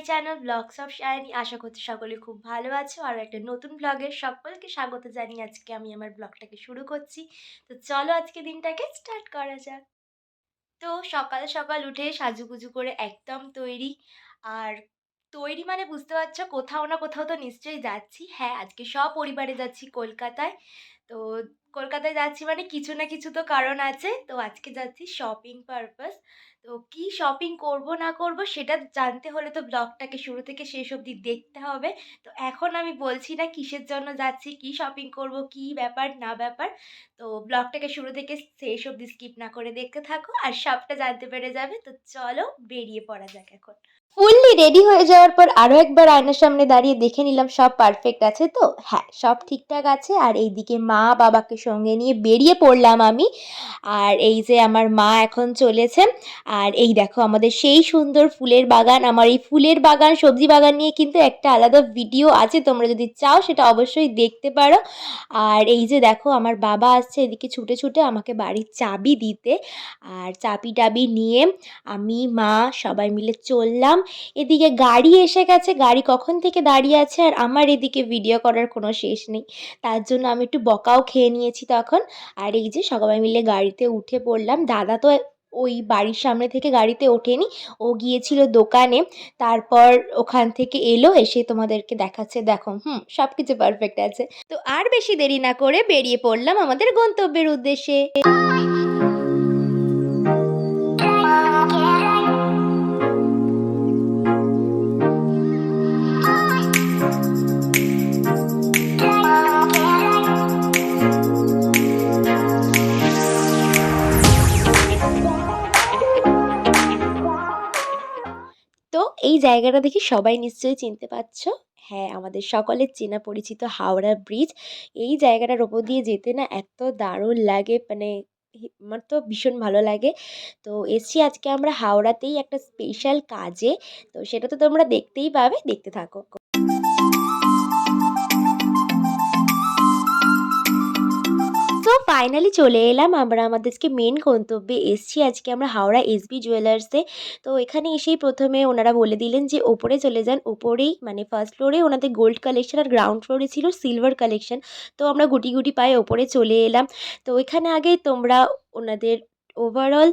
My channel, blogs of Shiny আশা করছি সকলে খুব ভালো আছো। আর একটা নতুন ব্লগের সকলকে স্বাগত জানিয়ে আজকে আমি আমার ব্লগটাকে শুরু করছি। তো চলো আজকে দিনটাকে স্টার্ট করা যাক। তো সকাল সকাল উঠে সাজুগুজু করে একদম তৈরি। আর তৈরি মানে বুঝতে পারছ, কোথাও না কোথাও তো নিশ্চয়ই যাচ্ছি। হ্যাঁ আজকে সপরিবারে যাচ্ছি কলকাতায়। তো কলকাতায় যাচ্ছি মানে কিছু না কিছু তো কারণ আছে। তো আজকে যাচ্ছি শপিং পারপাস তো কী শপিং করব না করব সেটা জানতে হলে তো ব্লগটাকে শুরু থেকে শেষ অবধি দেখতে হবে। তো এখন আমি বলছি না কিসের জন্য যাচ্ছি, কী শপিং করব, কী ব্যাপার, না ব্যাপার। তো ব্লগটাকে শুরু থেকে শেষ অবধি স্কিপ না করে দেখতে থাকো আর সবটা জানতে পেরে যাবে। তো চলো বেরিয়ে পড়া যাক এখন। ফুললি রেডি হয়ে যাওয়ার পর আরও একবার আয়নার সামনে দাঁড়িয়ে দেখে নিলাম সব পারফেক্ট আছে তো। হ্যাঁ সব ঠিকঠাক আছে আর এইদিকে মা বাবাকে সঙ্গে নিয়ে বেরিয়ে পড়লাম আমি। আর এই যে আমার মা এখন চলেছে। আর এই দেখো, আমাদের সেই সুন্দর ফুলের বাগান, আমার এই ফুলের বাগান, সবজি বাগান নিয়ে কিন্তু একটা আলাদা ভিডিও আছে, তোমরা যদি চাও সেটা অবশ্যই দেখতে পারো। আর এই যে দেখো, আমার বাবা আসছে এদিকে ছুটে ছুটে আমাকে বাড়ির চাবি দিতে, আর চাবি টাবি নিয়ে আমি, মা, সবাই মিলে চললাম। এদিকে গাড়ি এসে গেছে, গাড়ি কখন থেকে দাঁড়িয়ে আছে আর আমার এদিকে ভিডিও করার কোনো শেষ নেই। তার জন্য আমি একটু বকাও খেয়ে নিয়েছি তখন। আর এই যে সবাই মিলে গাড়িতে উঠে পড়লাম, দাদা তো ওই বাড়ির সামনে থেকে গাড়িতে ওঠেনি। ও গিয়েছিল দোকানে, তারপর ওখান থেকে এলো, এসে তোমাদেরকে দেখাচ্ছে। দেখো, হুম সব কিছু পারফেক্ট আছে। তো আর বেশি দেরি না করে বেরিয়ে পড়লাম আমাদের গন্তব্যের উদ্দেশ্যে। জায়গাটা দেখি সবাই নিশ্চয়ই চিনতে পারছ। হ্যাঁ আমাদের সকলের চেনা পরিচিত হাওড়া ব্রিজ। এই জায়গাটার ওপর দিয়ে যেতে না এত দারুণ লাগে মানে আমার তো ভীষণ ভালো লাগে। তো এসছি আজকে আমরা হাওড়াতেই একটা স্পেশাল কাজে। তো সেটা তো তোমরা দেখতেই পাবে, দেখতে থাকো। তো ফাইনালি চলে এলাম। আমরা আমাদের আজকে মেন গন্তব্যে এসছি। আজকে আমরা হাওড়া এসবি জুয়েলার্সে তো এখানে এসেই প্রথমে ওনারা বলে দিলেন যে, ওপরে চলে যান। ওপরেই মানে ফার্স্ট ফ্লোরে ওনাদের গোল্ড কালেকশন আর গ্রাউন্ড ফ্লোরে ছিল সিলভার কালেকশন তো আমরা গুটি গুটি পায়ে ওপরে চলে এলাম। তো এখানে আগে তোমরা ওনাদের ওভারঅল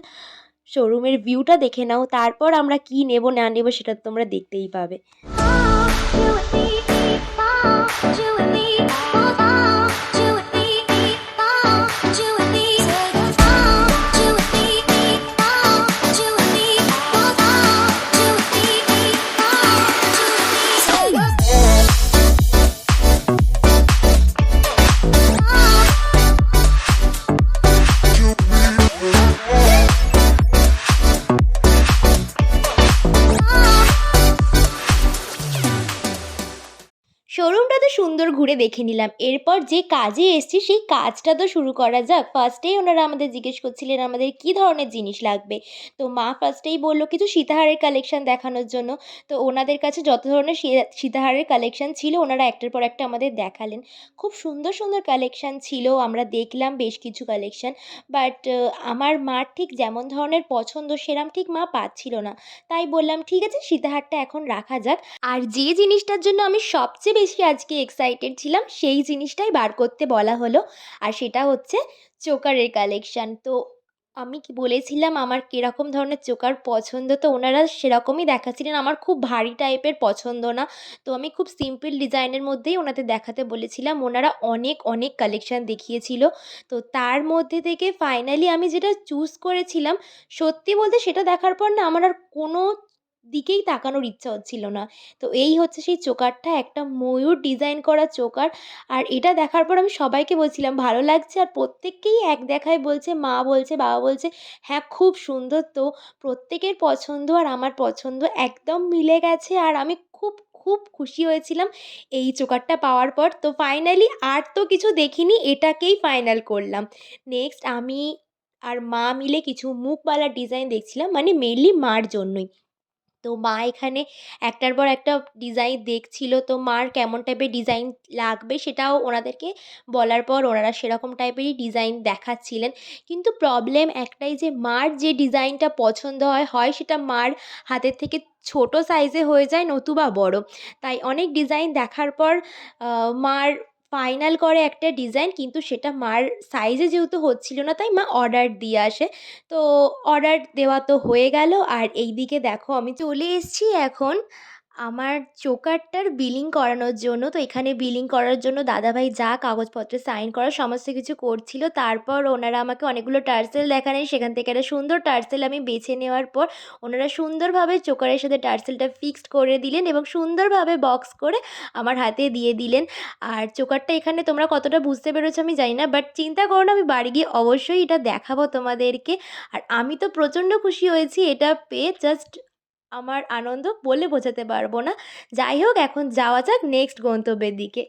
শোরুমের ভিউটা দেখে নাও। তারপর আমরা কি নেব, না নেব সেটা তোমরা দেখতেই পাবে। ঘুরে দেখে নিলাম। এরপর যে কাজে এসছি, সেই কাজটা তো শুরু করা যাক। ফার্স্টেই ওনারা আমাদের জিজ্ঞেস করছিলেন, আমাদের কী ধরনের জিনিস লাগবে? তো মা ফার্স্টেই বলল, কিছু সীতাহারের কালেকশন দেখানোর জন্য। তো ওনাদের কাছে যত ধরনের সীতাহারের কালেকশন ছিল, ওনারা একটার পর একটা আমাদের দেখালেন। খুব সুন্দর সুন্দর কালেকশন ছিল, আমরা দেখলাম বেশ কিছু কালেকশন বাট আমার মার ঠিক যেমন ধরনের পছন্দ, সেরাম ঠিক মা পাচ্ছিল না। তাই বললাম, ঠিক আছে, সীতাহারটা এখন রাখা যাক। আর যে জিনিসটার জন্য আমি সবচেয়ে বেশি আজকে এক্সাইটেড ছিলাম, সেই জিনিসটাই বার করতে বলা হলো। আর সেটা হচ্ছে চোকারের কালেকশান তো আমি কি বলেছিলাম, আমার কীরকম ধরনের চোকার পছন্দ? তো ওনারা সেরকমই দেখাচ্ছিলেন। আমার খুব ভারী টাইপের পছন্দ না। তো আমি খুব সিম্পল ডিজাইনের মধ্যেই ওনাদের দেখাতে বলেছিলাম। ওনারা অনেক অনেক কালেকশান দেখিয়েছিল। তো তার মধ্যে থেকে ফাইনালি আমি যেটা চুজ করেছিলাম, সত্যি বলতে সেটা দেখার পর না আমার আর কোনো দিকেই তাকানোর ইচ্ছা হচ্ছিল না। তো এই হচ্ছে সেই চোকারটা, একটা ময়ূর ডিজাইন করা চোকার। আর এটা দেখার পর আমি সবাইকে বলছিলাম, ভালো লাগছে। আর প্রত্যেককেই এক দেখায় বলছে, মা বলছে, বাবা বলছে হ্যাঁ খুব সুন্দর তো। প্রত্যেকের পছন্দ আর আমার পছন্দ একদম মিলে গেছে। আর আমি খুব খুব খুশি হয়েছিলাম এই চোকারটা পাওয়ার পর। তো ফাইনালি আর তো কিছু দেখিনি, এটাকেই ফাইনাল করলাম। নেক্সট আমি আর মা মিলে কিছু মুখবালা ডিজাইন দেখছিলাম মানে মেনলি মার জন্যই। তো মা এখানে একটার পর একটা ডিজাইন দেখছিল, তো মার কেমন টাইপের ডিজাইন লাগবে সেটাও ওনাদেরকে বলার পর ওনারা সেরকম টাইপেরই ডিজাইন দেখাচ্ছিলেন। কিন্তু প্রবলেম একটাই যে মার যে ডিজাইনটা পছন্দ হয় হয় সেটা মার হাতের থেকে ছোট সাইজে হয়ে যায় নতুবা বড়। তাই অনেক ডিজাইন দেখার পর মার ফাইনাল করে একটা ডিজাইন কিন্তু সেটা মার সাইজে যেহেতু হচ্ছিল না, তাই মা অর্ডার দিয়ে আসে। তো অর্ডার দেওয়া তো হয়ে গেল, আর এই দিকে দেখো আমি চলে এসেছি এখন আমার চোকারটার বিলিং করানোর জন্য, তো এখানে বিলিং করার জন্য দাদাভাই যা কাগজপত্রে সাইন করা সমস্ত কিছু করছিল, তারপর ওনারা আমাকে অনেকগুলো টার্সেল দেখালেন, সেখান থেকে একটা সুন্দর টার্সেল আমি বেছে নেওয়ার পর, ওনারা সুন্দরভাবে চোকারের সাথে টার্সেলটা ফিক্সড করে দিলেন এবং সুন্দরভাবে বক্স করে আমার হাতে দিয়ে দিলেন। আর চোকারটা এখানে তোমরা কতটা বুঝতে পেরেছ আমি জানি না বাট চিন্তা করো না, আমি বাড়ি গিয়ে অবশ্যই এটা দেখাবো তোমাদেরকে। আর আমি তো প্রচণ্ড খুশি হয়েছি, এটা পেয়ে জাস্ট আমার আনন্দ বলে বোঝাতে পারব না। যাই হোক এখন যাওয়া যাক নেক্সট গন্তব্যের দিকে।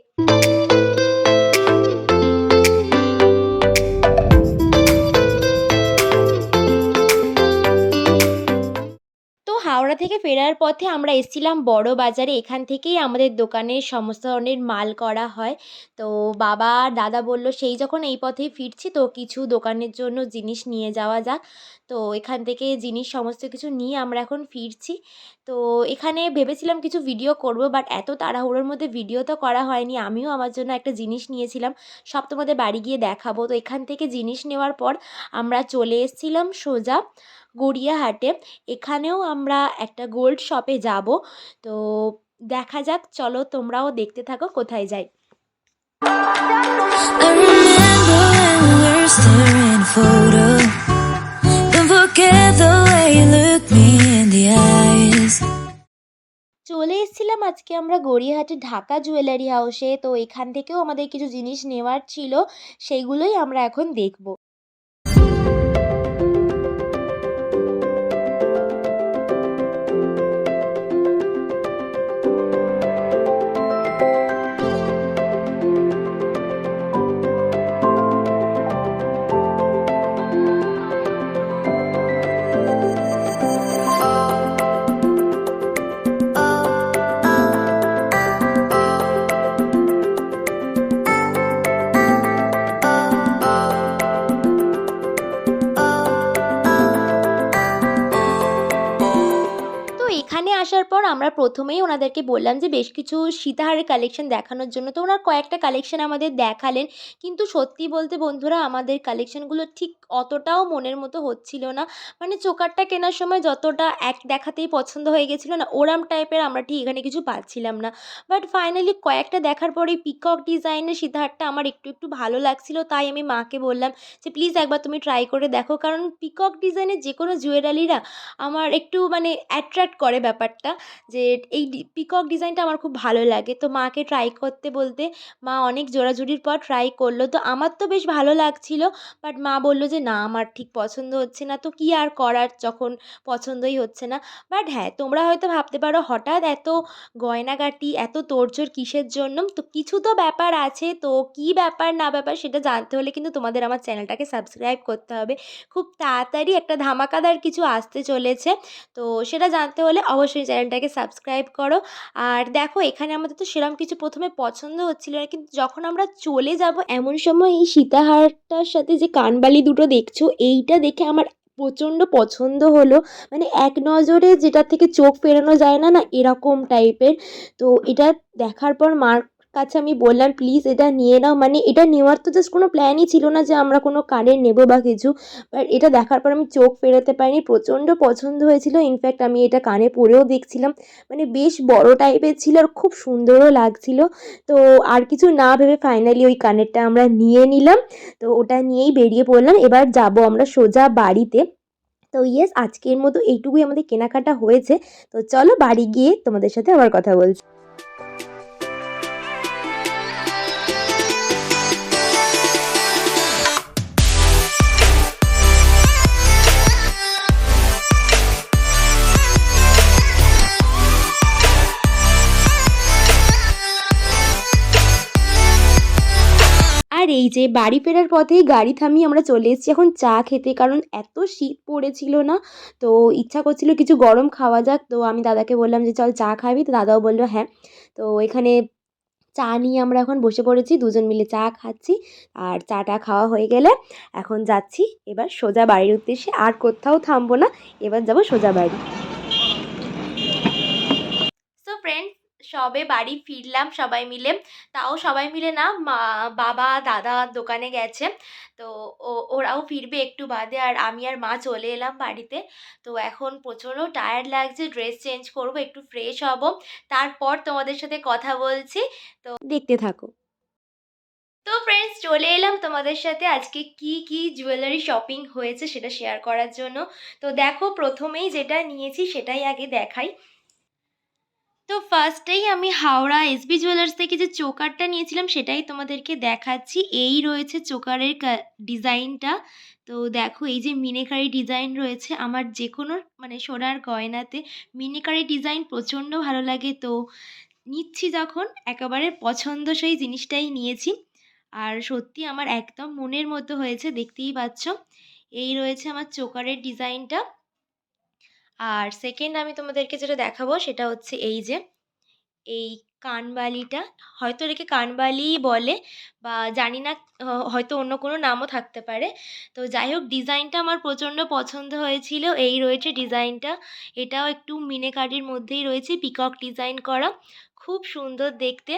হাওড়া থেকে ফেরার পথে আমরা এসেছিলাম বড় বাজারে। এখান থেকেই আমাদের দোকানে সমস্ত ধরনের মাল করা হয়। তো বাবা দাদা বলল, সেই যখন এই পথেই ফিরছি, তো কিছু দোকানের জন্য জিনিস নিয়ে যাওয়া যাক। তো এখান থেকে জিনিস সমস্ত কিছু নিয়ে আমরা এখন ফিরছি। তো এখানে ভেবেছিলাম কিছু ভিডিও করব বাট এত তাড়াহুড়োর মধ্যে ভিডিও তো করা হয়নি। আমিও আমার জন্য একটা জিনিস নিয়েছিলাম, সব তোমাদের বাড়ি গিয়ে দেখাবো। তো এখান থেকে জিনিস নেওয়ার পর আমরা চলে এসেছিলাম সোজা গড়িয়াহাটে। এখানেও আমরা একটা গোল্ড শপে যাব। তো দেখা যাক চলো তোমরাও দেখতে থাকো কোথায় যাই. চলে এসেছিলাম আজকে আমরা গড়িয়াহাটে ঢাকা জুয়েলারি হাউসে তো এখান থেকেও আমাদের কিছু জিনিস নেওয়ার ছিল সেইগুলোই আমরা এখন দেখব। পর আমরা প্রথমেই ওনাদেরকে বললাম যে, বেশ কিছু সীতাহারের কালেকশন দেখানোর জন্য। তো ওনার কয়েকটা কালেকশন আমাদের দেখালেন। কিন্তু সত্যি বলতে বন্ধুরা, আমাদের কালেকশনগুলো ঠিক অতটাও মনের মতো হচ্ছিল না। মানে চোকারটা কেনার সময় যতটা এক দেখাতেই পছন্দ হয়ে গেছিল না, ওরাম টাইপের আমরা ঠিক এখানে কিছু পাচ্ছিলাম না। বাট ফাইনালি কয়েকটা দেখার পরে পিকক ডিজাইনের সীতাহারটা আমার একটু একটু ভালো লাগছিল। তাই আমি মাকে বললাম যে, প্লিজ একবার তুমি ট্রাই করে দেখো। কারণ পিকক ডিজাইনের যে কোনো জুয়েলারিরা আমার একটু মানে অ্যাট্রাক্ট করে ব্যাপারটা। যে এই পিকক ডিজাইনটা আমার খুব ভালো লাগে। তো মাকে ট্রাই করতে বলতে মা অনেক জোরাজুরির পর ট্রাই করল। তো আমার তো বেশ ভালো লাগছিল বাট মা বলল যে, না, আমার ঠিক পছন্দ হচ্ছে না। তো কী আর করার, যখন পছন্দই হচ্ছে না। বাট হ্যাঁ তোমরা হয়তো ভাবতে পারো, হঠাৎ এত গয়নাগাটি, এত তোড়জোড় কিসের জন্য? তো কিছু তো ব্যাপার আছে। তো কী ব্যাপার, না ব্যাপার সেটা জানতে হলে কিন্তু তোমাদের আমার চ্যানেলটাকে সাবস্ক্রাইব করতে হবে। খুব তাড়াতাড়ি একটা ধামাকাদার কিছু আসতে চলেছে। তো সেটা জানতে হলে অবশ্যই চ্যানেলটাকে সাবস্ক্রাইব করো। আর দেখো, এখানে আমাদের তো সেরকম কিছু প্রথমে পছন্দ হচ্ছিল না। কিন্তু যখন আমরা চলে যাব, এমন সময় এই সীতাহারটার সাথে যে কানবালি দুটো দেখছ, এইটা দেখে আমার প্রচণ্ড পছন্দ হলো। মানে এক নজরে যেটা থেকে চোখ ফেরানো যায় না না এরকম টাইপের তো এটা দেখার পর মার কাছে আমি বললাম, প্লিজ এটা নিয়ে নাও। মানে এটা নেওয়ার তো জাস্ট কোনো প্ল্যানই ছিল না যে আমরা কোনো কানের নেব বা কিছু। বাট এটা দেখার পর আমি চোখ ফেরাতে পারিনি। প্রচণ্ড পছন্দ হয়েছিল। ইনফ্যাক্ট আমি এটা কানে পরেও দেখছিলাম। মানে বেশ বড় টাইপের ছিল আর খুব সুন্দরও লাগছিল। তো আর কিছু না ভেবে ফাইনালি ওই কানেরটা আমরা নিয়ে নিলাম। তো ওটা নিয়েই বেরিয়ে পড়লাম। এবার যাব আমরা সোজা বাড়িতে। তো ইয়েস আজকের মতো এইটুকুই আমাদের কেনাকাটা হয়েছে। তো চলো বাড়ি গিয়ে তোমাদের সাথে আবার কথা বলছি। যে বাড়ি ফেরার পথেই গাড়ি থামিয়ে আমরা চলে এসেছি এখন চা খেতে, কারণ এত শীত পড়েছিল না। তো ইচ্ছা করছিল কিছু গরম খাওয়া যাক। তো আমি দাদাকে বললাম যে, চল চা খাবি? তো দাদাও বলল হ্যাঁ। তো এখানে চা নিয়ে আমরা এখন বসে পড়েছি, দুজন মিলে চা খাচ্ছি। আর চাটা খাওয়া হয়ে গেলে এখন যাচ্ছি। এবার সোজা বাড়ির উদ্দেশ্যে, আর কোথাও থামবো না। এবার যাব সোজা বাড়ি। সো ফ্রেন্ডস সবে বাড়ি ফিরলাম সবাই মিলে। তাও সবাই মিলে না মা বাবা দাদা দোকানে গেছে। তো ও ওরাও ফিরবে একটু বাদে আর আমি আর মা চলে এলাম বাড়িতে। তো এখন প্রচণ্ড টায়ার্ড লাগছে ড্রেস চেঞ্জ করব একটু ফ্রেশ হব। তারপর তোমাদের সাথে কথা বলছি। তো দেখতে থাকো। তো ফ্রেন্ডস চলে এলাম তোমাদের সাথে। আজকে কি কি জুয়েলারি শপিং হয়েছে সেটা শেয়ার করার জন্য। তো দেখো প্রথমেই যেটা নিয়েছি সেটাই আগে দেখাই। তো ফার্স্টেই আমি হাওড়া এসবি জুয়েলার্স থেকে যে চোকারটা নিয়েছিলাম, সেটাই তোমাদেরকে দেখাচ্ছি। এই রয়েছে চোকারের ডিজাইনটা। তো দেখো, এই যে মিনেকারি ডিজাইন রয়েছে আমার যে কোনো মানে সোনার গয়নাতে। মিনেকারি ডিজাইন প্রচণ্ড ভালো লাগে, তো নিচ্ছি যখন, একেবারে পছন্দসই জিনিসটাই নিয়েছি। আর সত্যি আমার একদম মনের মতো হয়েছে, দেখতেই পাচ্ছ। এই রয়েছে আমার চোকারের ডিজাইনটা। আর সেকেন্ড আমি তোমাদেরকে যেটা দেখাবো সেটা হচ্ছে এই যে, এই কানবালিটা। হয়তো এটাকে কানবালিই বলে বা জানি না হয়তো অন্য কোনো নামও থাকতে পারে। তো যাই হোক ডিজাইনটা আমার প্রচণ্ড পছন্দ হয়েছিল। এই রয়েছে ডিজাইনটা এটাও একটু মিনে মিনেকারির মধ্যেই রয়েছে পিকক ডিজাইন করা। খুব সুন্দর দেখতে।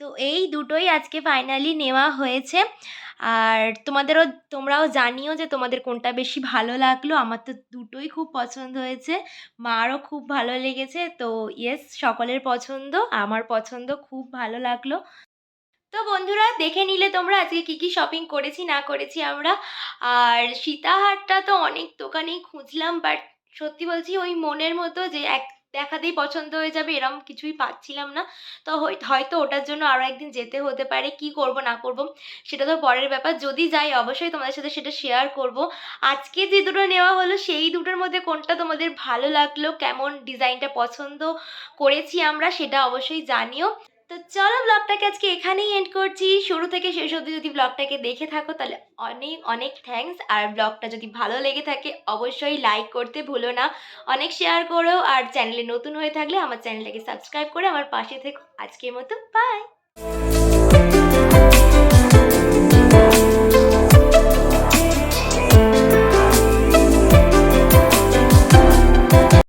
তো এই দুটোই আজকে ফাইনালি নেওয়া হয়েছে। আর তোমাদেরও, তোমরাও জানিও যে তোমাদের কোনটা বেশি ভালো লাগল। আমার তো দুটোই খুব পছন্দ হয়েছে। মারও খুব ভালো লেগেছে। তো ইয়েস সকলের পছন্দ, আমার পছন্দ খুব ভালো লাগল। তো বন্ধুরা, দেখে নিলে তোমরা আজকে কী কী শপিং করেছি, না করেছি আমরা। আর সীতাহারটা তো অনেক দোকানেই খুঁজলাম বাট সত্যি বলছি ওই মনের মতো যে এক দেখাতেই পছন্দ হয়ে যাবে, এরম কিছুই পাচ্ছিলাম না। তো হয় হয়তো ওটার জন্য আরও একদিন যেতে হতে পারে, কি করব, না করব, সেটা তো পরের ব্যাপার। যদি যাই, অবশ্যই তোমাদের সাথে সেটা শেয়ার করব। আজকে যে দুটো নেওয়া হলো, সেই দুটোর মধ্যে কোনটা তোমাদের ভালো লাগল, কেমন ডিজাইনটা পছন্দ করেছি আমরা, সেটা অবশ্যই জানিও। তো চলো ব্লগটাকে আজকে এখানেই এন্ড করছি। শুরু থেকে শেষ অবধি যদি ব্লগটাকে দেখে থাকো, তাহলে অনেক অনেক থ্যাংকস আর ব্লগটা যদি ভালো লেগে থাকে, অবশ্যই লাইক করতে ভুলো না। অনেক শেয়ার করো। আর চ্যানেলে নতুন হয়ে থাকলে আমার চ্যানেলটাকে সাবস্ক্রাইব করে আমার পাশে থেকো। আজকের মতো বাই